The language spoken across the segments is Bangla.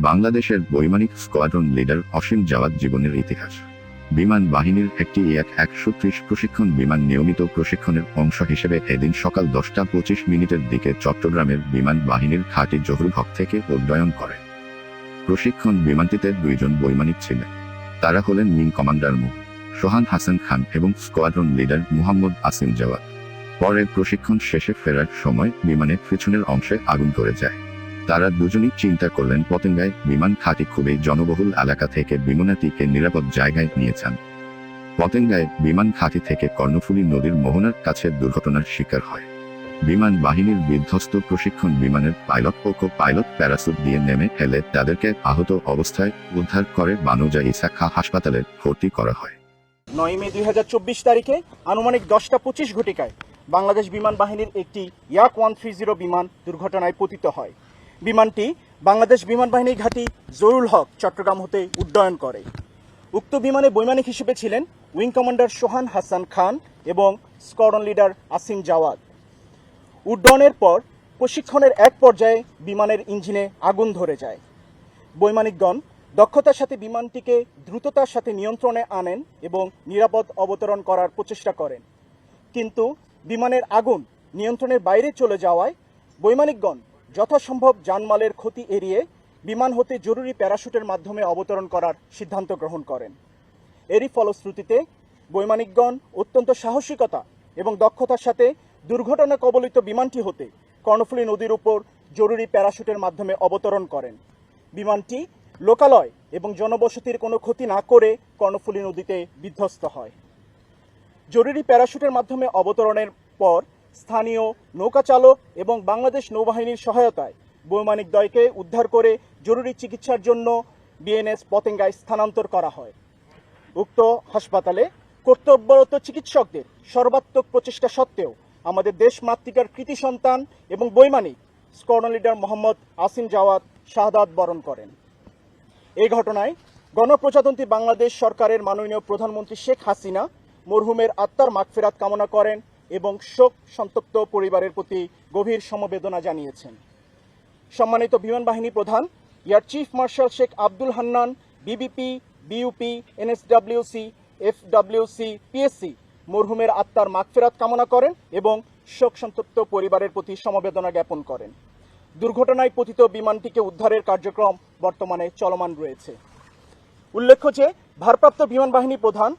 বাংলাদেশের বৈমানিক স্কোয়াড্রন লিডার অসীম জাওয়াত জীবনের ইতিহাস। বিমান বাহিনীর একটি এক একশো ত্রিশ প্রশিক্ষণ বিমান নিয়মিত প্রশিক্ষণের অংশ হিসেবে এদিন সকাল দশটা পঁচিশ মিনিটের দিকে চট্টগ্রামের বিমান বাহিনীর ঘাঁটি জহুরুল হক থেকে উড্ডয়ন করে। প্রশিক্ষণ বিমানটিতে দুইজন বৈমানিক ছিলেন। তারা হলেন মিং কমান্ডার মু। সোহান হাসান খান এবং স্কোয়াড্রন লিডার মুহাম্মদ আসিম জাওয়াত। পরে প্রশিক্ষণ শেষে ফেরার সময় বিমানের পিছনের অংশে আগুন ধরে যায়। তারা দুজনই চিন্তা করলেন, পতেঙ্গায় বিমান ঘাঁটি খুবই জনবহুল এলাকা থেকে বিমানটিকে নিরাপদ জায়গায় নিয়েছেন পতেঙ্গায় বিমান ঘাঁটি থেকে কর্ণফুলী নদীর মোহনার কাছে দুর্ঘটনার শিকার হয়। বিমান বাহিনীর বিধ্বস্ত প্রশিক্ষণ বিমানের পাইলট ও কো পাইলট প্যারাসুট দিয়ে নেমে ফেলে তাদেরকে আহত অবস্থায় উদ্ধার করে বানুজা ইসা খা হাসপাতালে ভর্তি করা হয়। নয় মে দুই হাজার চব্বিশ তারিখে আনুমানিক দশটা পঁচিশ ঘটিকায় বাংলাদেশ বিমান বাহিনীর একটি ইয়াক ওয়ান থ্রি জিরো বিমান দুর্ঘটনায় পতিত হয়। বিমানটি বাংলাদেশ বিমান বাহিনীর ঘাঁটি জরুল হক চট্টগ্রাম হতে উড্ডয়ন করে। উক্ত বিমানে বৈমানিক হিসেবে ছিলেন উইং কমান্ডার সোহান হাসান খান এবং স্কোয়াড্রন লিডার আসিম জাওয়াদ। উড্ডয়নের পর প্রশিক্ষণের এক পর্যায়ে বিমানের ইঞ্জিনে আগুন ধরে যায়। বৈমানিকগণ দক্ষতার সাথে বিমানটিকে দ্রুততার সাথে নিয়ন্ত্রণে আনেন এবং নিরাপদ অবতরণ করার প্রচেষ্টা করেন। কিন্তু বিমানের আগুন নিয়ন্ত্রণের বাইরে চলে যাওয়ায় বৈমানিকগণ যথাসম্ভব জানমালের ক্ষতি এড়িয়ে বিমান হতে জরুরি প্যারাশুটের মাধ্যমে অবতরণ করার সিদ্ধান্ত গ্রহণ করেন। এরই ফলশ্রুতিতে বৈমানিকগণ অত্যন্ত সাহসিকতা এবং দক্ষতার সাথে দুর্ঘটনা কবলিত বিমানটি হতে কর্ণফুলী নদীর উপর জরুরি প্যারাশুটের মাধ্যমে অবতরণ করেন। বিমানটি লোকালয় এবং জনবসতির কোনো ক্ষতি না করে কর্ণফুলী নদীতে বিধ্বস্ত হয়। জরুরি প্যারাশুটের মাধ্যমে অবতরণের পর স্থানীয় নৌকা চালক এবং বাংলাদেশ নৌবাহিনীর সহায়তায় বৈমানিক দয়কে উদ্ধার করে জরুরি চিকিৎসার জন্য বিএনএস পতেঙ্গায় স্থানান্তর করা হয়। উক্ত হাসপাতালে কর্তব্যরত চিকিৎসকদের সর্বাত্মক প্রচেষ্টা সত্ত্বেও আমাদের দেশ মাতৃকার কৃতি সন্তান এবং বৈমানিক স্কর্ণ লিডার মোহাম্মদ আসিম জাওয়াত শাহাদাত বরণ করেন। এই ঘটনায় গণপ্রজাতন্ত্রী বাংলাদেশ সরকারের মাননীয় প্রধানমন্ত্রী শেখ হাসিনা, মরহুমের আত্মার মাগফেরাত কামনা করেন এবং শোক সন্তপ্ত পরিবারের প্রতি গভীর সমবেদনা জানিয়েছেন। সম্মানিত বিমান বাহিনী প্রধান, air chief marshal Sheikh Abdul Hannan, BBP BUP NSWC, FWC, PSC মরহুমের আত্মার মাগফেরাত কামনা করেন এবং শোক সন্তপ্ত পরিবারের প্রতি সমবেদনা জ্ঞাপন করেন। দুর্ঘটনায় পতিত বিমানটিকে উদ্ধারের কার্যক্রম বর্তমানে চলমান রয়েছে। উল্লেখ্য যে, ভারপ্রাপ্ত বিমান বাহিনী প্রধান,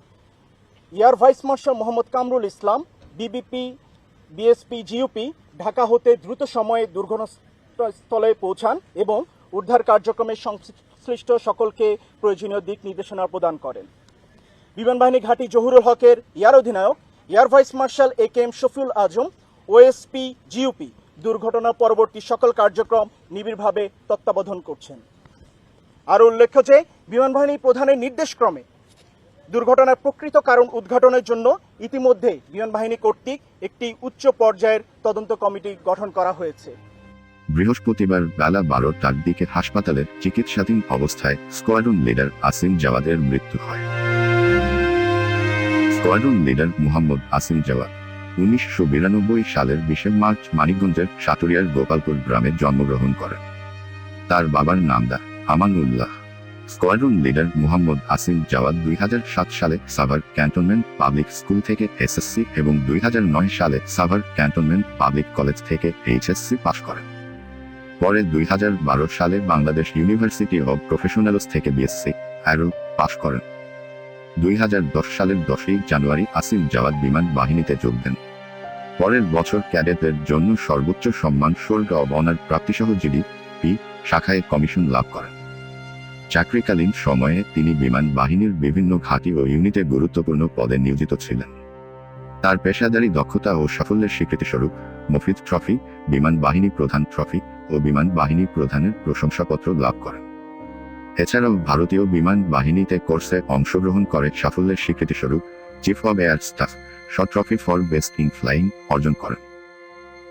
air vice marshal Mohammad Kamrul Islam BBP BSP GUP Dhaka হতে দ্রুত সময়ে দুর্ঘটনাস্থলে পৌঁছান এবং উদ্ধার কার্যক্রমে সংশ্লিষ্ট সকলকে প্রয়োজনীয় দিক নির্দেশনা প্রদান করেন। বিমান বাহিনী ঘাঁটি জহুরুল হকের এয়ার অধিনায়ক air vice marshal A K M Shafiul Azam OSP GUP দুর্ঘটনা পরবর্তী সকল কার্যক্রম নিবিড়ভাবে তত্ত্বাবধান করছেন। আরও উল্লেখ্য যে বিমান বাহিনী প্রধানের নির্দেশক্রমে দুর্ঘটনার প্রকৃত কারণ উদ্ঘাটনের জন্য ইতিমধ্যে বিমান বাহিনী কর্তৃক একটি উচ্চ পর্যায়ের তদন্ত কমিটি গঠন করা হয়েছে। বৃহস্পতিবার বেলা বারোটার দিকে হাসপাতালে চিকিৎসাধীন অবস্থায় স্কোয়াড্রন লিডার আসিম জাওয়াদের মৃত্যু হয়। স্কোয়াড্রন লিডার মুহাম্মদ আসিম জাওয়াদ উনিশশো বিরানব্বই সালের বিশে মার্চ মানিকগঞ্জের সাটুরিয়ার গোপালপুর গ্রামে জন্মগ্রহণ করেন। তার বাবার নাম দা আমানুল্লাহ। স্কোয়াড্রন লিডার মুহাম্মদ আসিম জাওয়াদ দুই হাজার সাত সালে সাভার ক্যান্টনমেন্ট পাবলিক স্কুল থেকে এসএসসি এবং দুই হাজার নয় সালে সাভার ক্যান্টনমেন্ট পাবলিক কলেজ থেকে এইচএসসি পাশ করেন। পরে দুই হাজার বারো সালে বাংলাদেশ ইউনিভার্সিটি অব প্রফেশনালস থেকে বিএসসি অ্যারো পাশ করেন। দুই হাজার দশ সালের দশই জানুয়ারি আসিম জাওয়াদ বিমান বাহিনীতে যোগ দেন। পরের বছর ক্যাডেটদের জন্য সর্বোচ্চ সম্মান, শোল্ড অব অনার প্রাপ্তিসহ জিডি পি শাখায় কমিশন লাভ করেন। চাকরিকালীন সময়ে তিনি বিমান বাহিনীর বিভিন্ন ঘাঁটি ও ইউনিটে গুরুত্বপূর্ণ পদে নিয়োজিত ছিলেন। তার পেশাদারী দক্ষতা ও সাফল্যের স্বীকৃতিস্বরূপ মফিদ ট্রফি, বিমান বাহিনী প্রধান ট্রফি ও বিমান বাহিনী প্রধানের প্রশংসাপত্র লাভ করেন। এছাড়াও ভারতীয় বিমান বাহিনীতে কোর্সে অংশগ্রহণ করে সাফল্যের স্বীকৃতিস্বরূপ chief of air staff Shaw trophy for best in flying অর্জন করেন।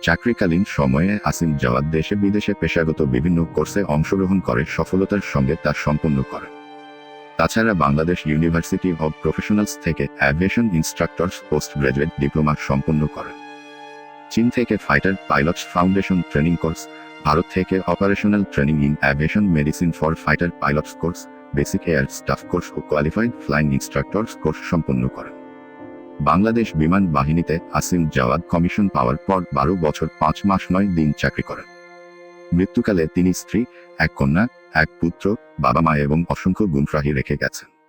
চাকরিকালীন সময়ে আসিম জাওয়াদ দেশে বিদেশে পেশাগত বিভিন্ন কোর্সে অংশগ্রহণ করে সফলতার সঙ্গে তা সম্পন্ন করেন। তাছাড়া বাংলাদেশ ইউনিভার্সিটি অব প্রফেশনালস থেকে aviation instructors post graduate diploma সম্পন্ন করেন। চীন থেকে fighter pilots foundation training course Bharat থেকে operational training in aviation medicine for fighter pilots course basic air staff course O qualified flying instructors course সম্পন্ন করেন। বাংলাদেশ বিমান বাহিনীতে আসিম জাওয়াদ কমিশন পাওয়ার পর বারো বছর, পাঁচ মাস, নয় দিন চাকরি করেন। মৃত্যুকালে তিনি স্ত্রী, এক কন্যা, এক পুত্র বাবা মা এবং অসংখ্য গুমফ্রাহি রেখে গেছেন।